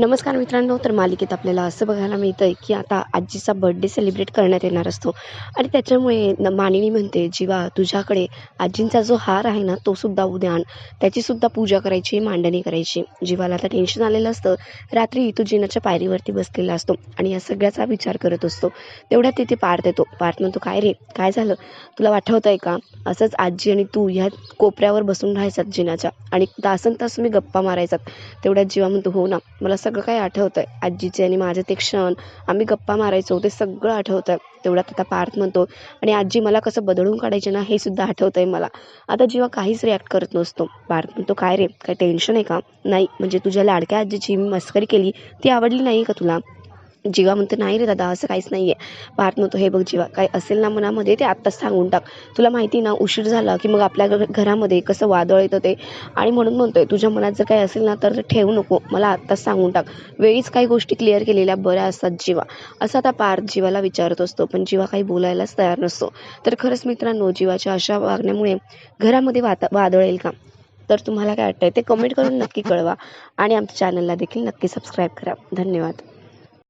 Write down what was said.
नमस्कार मित्रांनो तर मालिकेत आपल्याला असं बघायला मिळतं आहे की आता आजीचा बर्थडे सेलिब्रेट करण्यात येणार असतो. आणि त्याच्यामुळे मानिनी म्हणते जीवा तुझ्याकडे आजींचा जो हार आहे ना तो सुद्धा उद्या आण. त्याचीसुद्धा पूजा करायची मांडणी करायची. जीवाला आता टेन्शन आलेलं असतं. रात्री तो जिनाच्या पायरीवरती बसलेला असतो आणि या सगळ्याचा विचार करत असतो. तेवढ्यात तिथे पार्थ येतो. पार्थ म्हणतो काय रे काय झालं? तुला आठवत आहे का? असंच आजी आणि तू ह्या कोपऱ्यावर बसून राहायचात जिनाच्या. आणि तासन तास मी गप्पा मारायचात. तेवढ्यात जीवा म्हणतो हो ना मला सगळं काही आठवतं आहे आजीचे आणि माझे ते क्षण आम्ही गप्पा मारायचो ते सगळं आठवतं आहे तेवढ्यात आता पार्थ म्हणतो आणि आजी मला कसं बदलून काढायचे ना हे सुद्धा आठवतं आहे मला. आता जेव्हा काहीच रिॲक्ट करत नसतो. पार्थ म्हणतो काय रे काय टेन्शन आहे का? नाही म्हणजे तुझ्या लाडक्या आजीची मी मस्करी केली ती आवडली नाही का तुला? जीवा म्हणतो नाही रे दादा असं काहीच नाही आहे पाहत नव्हतो. हे बघ जीवा काय असेल ना मनामध्ये ते आत्ताच सांगून टाक. तुला माहिती ना उशीर झाला की मग आपल्या घ- घरामध्ये कसं वादळ येतं ते. आणि म्हणून म्हणतोय तुझ्या मनात जर काही असेल ना तर ठेवू नको. मला आत्ताच सांगून टाक. वेळीच काही गोष्टी क्लिअर केलेल्या बऱ्या असतात जीवा. असं आता पार्थ जीवाला विचारत असतो पण जीवा काही बोलायलाच तयार नसतो. तर खरंच मित्रांनो जीवाच्या अशा वागण्यामुळे घरामध्ये वाता वादळ येईल का? तर तुम्हाला काय वाटतंय ते कमेंट करून नक्की कळवा. आणि आमच्या चॅनलला देखील नक्की सबस्क्राईब करा. धन्यवाद.